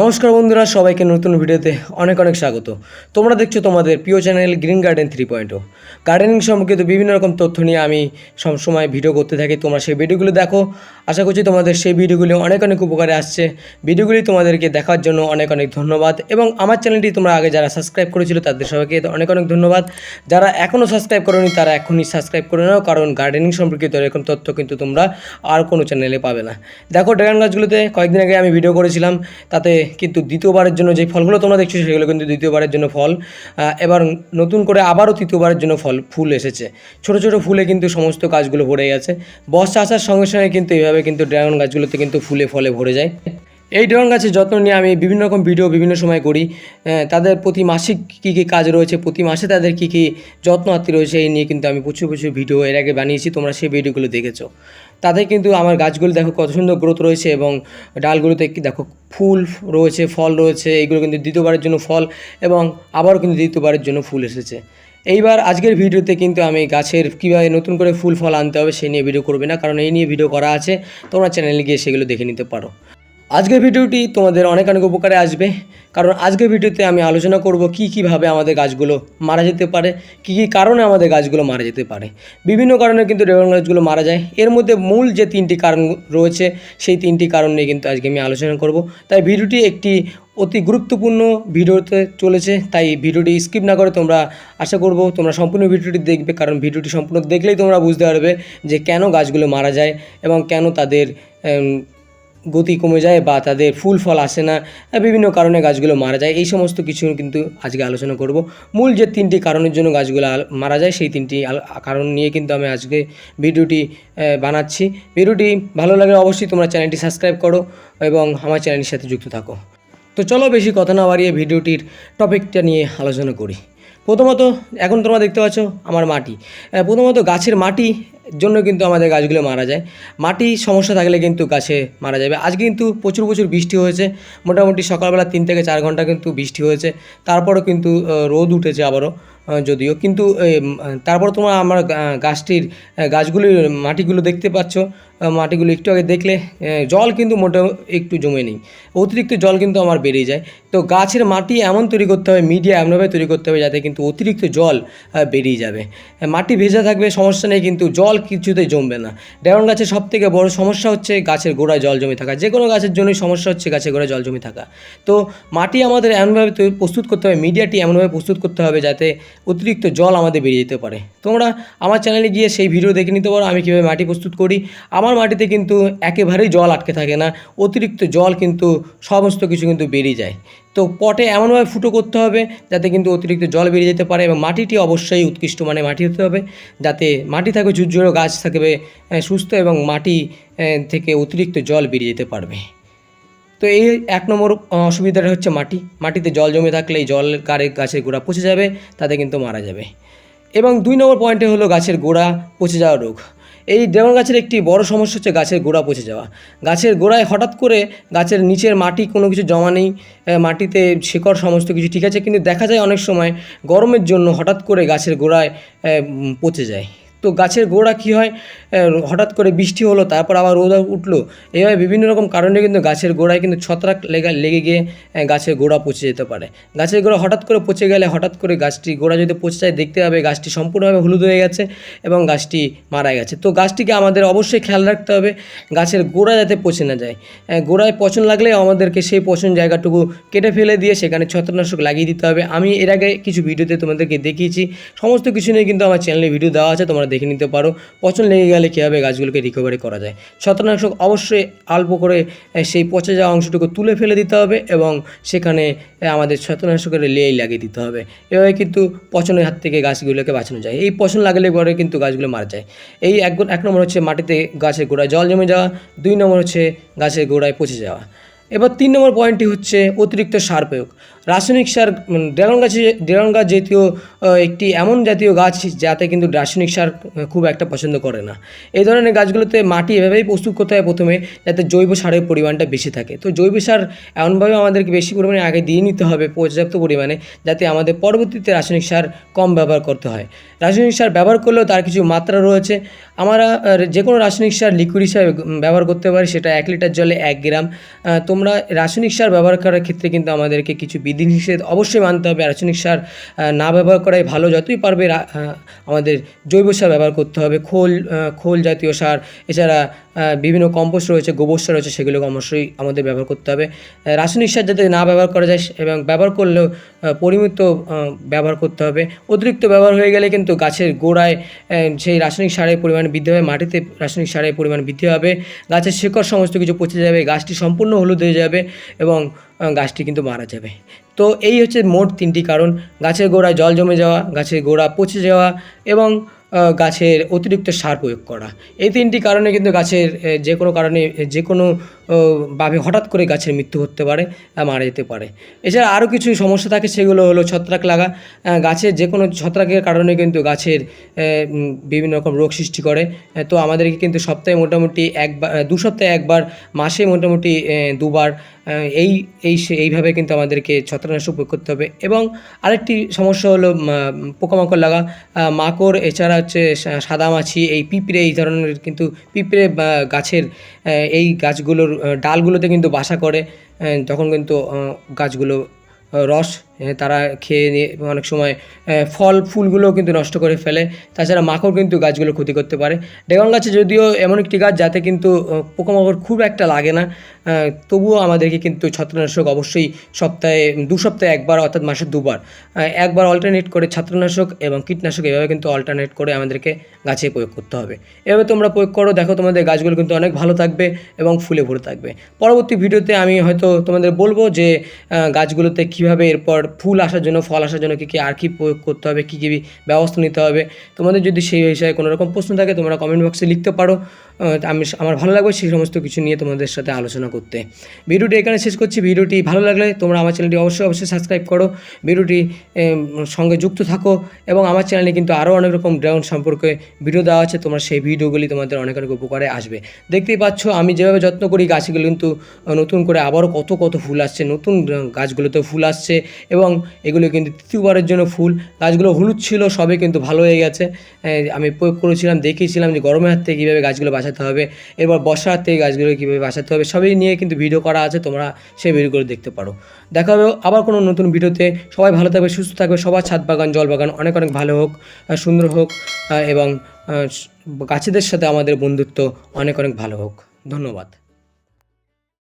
নমস্কার বন্ধুরা, সবাইকে নতুন ভিডিওতে অনেক অনেক স্বাগত। তোমরা দেখছ তোমাদের প্রিয় channel green garden three point O gardening সম্পর্কিত বিভিন্ন রকম তথ্য নিয়ে আমি সবসময় ভিডিও করতে থাকি, তোমরা সেই ভিডিওগুলো দেখো। আশা করছি তোমাদের সেই ভিডিওগুলি অনেক অনেক উপকারে আসছে। ভিডিওগুলি তোমাদেরকে দেখার জন্য অনেক অনেক ধন্যবাদ এবং আমার চ্যানেলটি তোমরা আগে যারা সাবস্ক্রাইব করেছিল, তাদের সবাইকে অনেক অনেক ধন্যবাদ। যারা এখনও সাবস্ক্রাইব করোনি, তারা এখনই সাবস্ক্রাইব করে নাও, কারণ গার্ডেনিং সম্পর্কিত এরকম তথ্য কিন্তু তোমরা আর কোনো চ্যানেলে পাবে না। দেখো ড্রাগন গাছগুলোতে কয়েকদিন আগে আমি ভিডিও করেছিলাম, তাতে কিন্তু দ্বিতীয়বারের জন্য যে ফলগুলো তোমরা দেখছ সেগুলো কিন্তু দ্বিতীয়বারের জন্য ফল। এবার নতুন করে আবারও তৃতীয়বারের জন্য ফল, ফুল এসেছে। ছোট ছোট ফুলে কিন্তু সমস্ত গাছগুলো ভরে গেছে। বর্ষা আসার সঙ্গে সঙ্গে কিন্তু এইভাবে কিন্তু ড্রাগন গাছগুলোতে কিন্তু ফুলে ফলে ভরে যায়। এই ড্রাগন গাছের যত্ন নিয়ে আমি বিভিন্ন রকম ভিডিও বিভিন্ন সময় করি। তাদের প্রতি মাসিক কী কী কাজ রয়েছে, প্রতি মাসে তাদের কী কী যত্ন আত্মি রয়েছে, এই নিয়ে কিন্তু আমি প্রচুর প্রচুর ভিডিও এর আগে বানিয়েছি, তোমরা সেই ভিডিওগুলো দেখেছ। তাতে কিন্তু আমার গাছগুলো দেখো কত সুন্দর গ্রোথ রয়েছে এবং ডালগুলোতে দেখো ফুল রয়েছে, ফল রয়েছে এইগুলো কিন্তু দ্বিতীয়বারের জন্য ফল এবং আবারও কিন্তু দ্বিতীয়বারের জন্য ফুল এসেছে। এইবার আজকের ভিডিওতে কিন্তু আমি গাছের কীভাবে নতুন করে ফুল, ফল আনতে হবে সেই নিয়ে ভিডিও করবে না, কারণ এই নিয়ে ভিডিও করা আছে, তোমরা চ্যানেলে গিয়ে সেগুলো দেখে নিতে পারো। আজকের ভিডিওটি তোমাদের অনেক অনেক উপকারে আসবে, কারণ আজকের ভিডিওতে আমি আলোচনা করব কি কীভাবে আমাদের গাছগুলো মারা যেতে পারে, কি কি কারণে আমাদের গাছগুলো মারা যেতে পারে। বিভিন্ন কারণে কিন্তু ড্রাগন গাছগুলো মারা যায়। এর মধ্যে মূল যে তিনটি কারণ রয়েছে, সেই তিনটি কারণ নিয়ে কিন্তু আজকে আমি আলোচনা করব। তাই ভিডিওটি একটি অতি গুরুত্বপূর্ণ ভিডিওতে চলেছে, তাই ভিডিওটি স্কিপ না করে তোমরা আশা করব তোমরা সম্পূর্ণ ভিডিওটি দেখবে, কারণ ভিডিওটি সম্পূর্ণ দেখলেই তোমরা বুঝতে পারবে যে কেন গাছগুলো মারা যায় এবং কেন তাদের গতি কমে যায় বা তাদের ফুল ফল আসে না বিভিন্ন কারণে গাছগুলো মারা যায়। এই সমস্ত কিছু কিন্তু আজকে আলোচনা করব। মূল যে তিনটি কারণের জন্য গাছগুলো মারা যায়, সেই তিনটি কারণ নিয়ে কিন্তু আমি আজকে ভিডিওটি বানাচ্ছি। ভিডিওটি ভালো লাগলে অবশ্যই তোমরা চ্যানেলটি সাবস্ক্রাইব করো এবং আমার চ্যানেলের সাথে যুক্ত থাকো। তো চলো বেশি কথা না বাড়িয়ে ভিডিওটির টপিকটা নিয়ে আলোচনা করি। প্রথমত, এখন তোমরা দেখতে পাচ্ছ আমার মাটি। প্রথমত গাছের মাটি জন্য কিন্তু আমাদের গাছগুলো মারা যায়। মাটি সমস্যা থাকলে কিন্তু গাছে মারা যাবে। আজকে কিন্তু প্রচুর প্রচুর বৃষ্টি হয়েছে। মোটামুটি সকালবেলা তিন থেকে চার ঘণ্টা কিন্তু বৃষ্টি হয়েছে। তারপরও কিন্তু রোদ উঠেছে আবারও যদিও। কিন্তু তারপর তোমরা আমার গাছটির গাছগুলির মাটিগুলো দেখতে পাচ্ছ। মাটিগুলো একটু আগে দেখলে জল কিন্তু মোটে একটু জমে নেই। অতিরিক্ত জল কিন্তু আমার বেরিয়ে যায়। তো গাছের মাটি এমন তৈরি করতে হবে মিডিয়া এমনভাবে তৈরি করতে হবে যাতে কিন্তু অতিরিক্ত জল বেরিয়ে যাবে। মাটি ভেজা থাকবে সমস্যা নেই, কিন্তু জল কিছুতেই জমবে না। ড্রাগন গাছের সব থেকে বড় সমস্যা হচ্ছে গাছের গোড়ায় জল জমে থাকা। যে কোনো গাছের জন্যই সমস্যা হচ্ছে গাছের গোড়ায় জল জমে থাকা। তো মাটি আমাদের এমনভাবে প্রস্তুত করতে হবে মিডিয়াটি এমনভাবে প্রস্তুত করতে হবে যাতে অতিরিক্ত জল আমাদের বেরিয়ে যেতে পারে। তোমরা আমার চ্যানেলে গিয়ে সেই ভিডিও দেখে নিতে পারো, আমি কীভাবে মাটি প্রস্তুত করি। আমার মাটিতে কিন্তু একেবারেই জল আটকে থাকে না, অতিরিক্ত জল কিন্তু সমস্ত কিছু কিন্তু বেরিয়ে যায়। তো পটে এমনভাবে ফুটো করতে হবে যাতে কিন্তু অতিরিক্ত জল বেরিয়ে যেতে পারে এবং মাটিটি অবশ্যই উৎকৃষ্ট মানে মাটি হতে হবে যাতে মাটি থাকবে ঝুরঝুরো, গাছ থাকবে সুস্থ এবং মাটি থেকে অতিরিক্ত জল বেরিয়ে যেতে পারবে। তো এই এক নম্বর অসুবিধাটা হচ্ছে মাটি। মাটিতে জল জমে থাকলে এই জল গাড়ে, গাছের গোড়া পচে যাবে, তাতে কিন্তু মারা যাবে। এবং দুই নম্বর পয়েন্টে হলো গাছের গোড়া পচে যাওয়া রোগ। এই ড্রাগন গাছের একটি বড় সমস্যা হচ্ছে গাছের গোড়া পচে যাওয়া। গাছের গোড়ায় হঠাৎ করে গাছের নিচের মাটি কোনো কিছু জমা নেই মাটিতে শেকড় সমস্ত কিছু ঠিক আছে, কিন্তু দেখা যায় অনেক সময় গরমের জন্য হঠাৎ করে গাছের গোড়ায় পচে যায়। তো গাছের গোড়া কী হয়? হঠাৎ করে বৃষ্টি হলো, তারপর আবার রোদ উঠল। এইভাবে বিভিন্ন রকম কারণে কিন্তু গাছের গোড়ায় কিন্তু ছত্রাক লেগে লেগে গিয়ে গাছের গোড়া পচে যেতে পারে। গাছের গোড়া হঠাৎ করে পচে গেলে হঠাৎ করে গাছটি গোড়া যদি পচে যায়, দেখতে হবে গাছটি সম্পূর্ণভাবে হলুদ হয়ে গেছে এবং গাছটি মারা গেছে। তো গাছটিকে আমাদের অবশ্যই খেয়াল রাখতে হবে, গাছের গোড়া যাতে পচে না যায়। গোড়ায় পচন লাগলে আমাদেরকে সেই পচন জায়গাটুকু কেটে ফেলে দিয়ে সেখানে ছত্রনাশক লাগিয়ে দিতে হবে। আমি এর আগে কিছু ভিডিওতে তোমাদেরকে দেখিয়েছি, সমস্ত কিছু নিয়ে কিন্তু আমার চ্যানেলে ভিডিও দেওয়া আছে, তোমরা দেখে নিতে পারো। পচন লেগে গেলে কীভাবে গাছগুলোকে রিকভারি করা যায়? ছত্রনাশক অবশ্যই অল্প করে সেই পচে যাওয়া অংশটুকু তুলে ফেলে দিতে হবে এবং সেখানে আমাদের ছত্রনাশকের লেই লাগিয়ে দিতে হবে। এভাবে কিন্তু পচনের হাত থেকে গাছগুলোকে বাঁচানো যায়। এই পচন লাগলে পরে কিন্তু গাছগুলো মারা যায়। এই এক এক নম্বর হচ্ছে মাটিতে গাছের গোড়ায় জল জমে যাওয়া, দুই নম্বর হচ্ছে গাছের গোড়ায় পচে যাওয়া। এবার তিন নম্বর পয়েন্টটি হচ্ছে অতিরিক্ত সার প্রয়োগ। রাসায়নিক সার ড্রাগন গাছে ড্রাগন গাছ জাতীয় একটি এমন জাতীয় গাছ যাতে কিন্তু রাসায়নিক সার খুব একটা পছন্দ করে না। এই ধরনের গাছগুলোতে মাটি এভাবেই প্রস্তুত করতে হয় প্রথমে, যাতে জৈব সারের পরিমাণটা বেশি থাকে। তো জৈব সার এমনভাবে আমাদেরকে বেশি পরিমাণে আগে দিয়ে নিতে হবে পর্যাপ্ত পরিমাণে, যাতে আমাদের পরবর্তীতে রাসায়নিক সার কম ব্যবহার করতে হয়। রাসায়নিক সার ব্যবহার করলেও তার কিছু মাত্রা রয়েছে। আমরা যে কোনো রাসায়নিক সার লিকুইড হিসাবে ব্যবহার করতে পারি, সেটা এক লিটার জলে এক গ্রাম। তোমরা রাসায়নিক সার ব্যবহার করার ক্ষেত্রে কিন্তু আমাদেরকে কিছু বিধিনিষেধ অবশ্যই মানতে হবে। রাসায়নিক সার না ব্যবহার করাই ভালো। যতই পারবে আমাদের জৈব সার ব্যবহার করতে হবে। খোল খোল জাতীয় সার, এছাড়া বিভিন্ন কম্পোস্ট রয়েছে, গোবর সার রয়েছে, সেগুলোকে অবশ্যই আমাদের ব্যবহার করতে হবে। রাসায়নিক সার যাতে না ব্যবহার করা যায়, এবং ব্যবহার করলেও পরিমিত ব্যবহার করতে হবে। অতিরিক্ত ব্যবহার হয়ে গেলে কিন্তু গাছের গোড়ায় সেই রাসায়নিক সারের পরিমাণ বৃদ্ধি হবে, মাটিতে রাসায়নিক সারের পরিমাণ বৃদ্ধি হবে। গাছের শেকড় সমস্ত কিছু পচে যাবে, গাছটি সম্পূর্ণ হলুদ হয়ে যাবে, এবং গাছটি কিন্তু মারা যাবে। তো এই হচ্ছে মোট তিনটি কারণ। গাছের গোড়ায় জল জমে যাওয়া, গাছের গোড়া পচে যাওয়া, এবং গাছের অতিরিক্ত সার প্রয়োগ করা। এই তিনটি কারণে কিন্তু গাছের যে কোনো কারণে যে কোনো ভাবে হঠাৎ করে গাছের মৃত্যু হতে পারে মারা যেতে পারে। এছাড়া আরও কিছু সমস্যা থাকে, সেগুলো হলো ছত্রাক লাগা। গাছের যে কোনো ছত্রাকের কারণে কিন্তু গাছের বিভিন্ন রকম রোগ সৃষ্টি করে। তো আমাদেরকে কিন্তু সপ্তাহে মোটামুটি একবার দু সপ্তাহে একবার, মাসে মোটামুটি দুবার এই এই এইভাবে কিন্তু আমাদেরকে ছত্রাকনাশক প্রয়োগ করতে হবে। এবং আরেকটি সমস্যা হলো পোকামাকড় লাগা। মাকড়, এছাড়া হচ্ছে সাদা সাদামাছি এই পিঁপড়ে, এই ধরনের কিন্তু পিঁপড়ে গাছের এই গাছগুলোর ডালগুলোতে কিন্তু বাসা করে। তখন কিন্তু গাছগুলো রস তারা খেয়ে নিয়ে অনেক সময় ফল ফুলগুলোও কিন্তু নষ্ট করে ফেলে। তাছাড়া মাকড় কিন্তু গাছগুলো ক্ষতি করতে পারে। ড্রাগন গাছে যদিও এমন একটি গাছ যাতে কিন্তু পোকামাকড় খুব একটা লাগে না তবুও আমাদেরকে কিন্তু ছত্রনাশক অবশ্যই সপ্তাহে, দু সপ্তাহে একবার অর্থাৎ মাসে দুবার একবার অল্টারনেট করে ছত্রনাশক এবং কীটনাশক এভাবে কিন্তু অল্টারনেট করে আমাদেরকে গাছে প্রয়োগ করতে হবে। এভাবে তোমরা প্রয়োগ করো, দেখো তোমাদের গাছগুলো কিন্তু অনেক ভালো থাকবে এবং ফুলে ভরে থাকবে। পরবর্তী ভিডিওতে আমি হয়তো তোমাদের বলব যে গাছগুলোতে কীভাবে এরপর ফুল আসার জন্য, ফল আসার জন্য কী কী আর কী প্রয়োগ করতে হবে, কী কী ব্যবস্থা নিতে হবে? তোমাদের যদি সেই বিষয়ে কোনো রকম প্রশ্ন থাকে, তোমরা কমেন্ট বক্সে লিখতে পারো। আমি আমার ভালো লাগবে সেই সমস্ত কিছু নিয়ে তোমাদের সাথে আলোচনা করতে। ভিডিওটি এখানে শেষ করছি। ভিডিওটি ভালো লাগলে তোমরা আমার চ্যানেলটি অবশ্যই অবশ্যই সাবস্ক্রাইব করো। ভিডিওটি সঙ্গে যুক্ত থাকো এবং আমার চ্যানেলে কিন্তু আরও অনেক রকম ড্রাগন সম্পর্কে ভিডিও দেওয়া আছে। তোমরা সেই ভিডিওগুলি তোমাদের অনেক অনেক উপকারে আসবে। দেখতেই পাচ্ছ, আমি যেভাবে যত্ন করি গাছগুলো কিন্তু নতুন করে আবারও কত কত ফুল আসছে। নতুন গাছগুলোতে ফুল আসছে এবং এগুলো কিন্তু তৃতীয়বারের জন্য ফুল। গাছগুলো হলুদ ছিল সবে কিন্তু ভালো হয়ে গেছে। আমি প্রয়োগ করেছিলাম, দেখিয়েছিলাম যে গরমের হাত থেকে কীভাবে গাছগুলো বাঁচাতে হবে। এরপর বর্ষার থেকে গাছগুলো কীভাবে বাঁচাতে হবে, সবই নিয়ে কিন্তু ভিডিও করা আছে, তোমরা সেই ভিডিওগুলো দেখতে পারো। দেখা হবে আবার কোনো নতুন ভিডিওতে সবাই ভালো থাকবে, সুস্থ থাকবে, সবার ছাদ বাগান, জল বাগান অনেক অনেক ভালো হোক সুন্দর হোক এবং গাছেদের সাথে আমাদের বন্ধুত্ব অনেক অনেক ভালো হোক। ধন্যবাদ।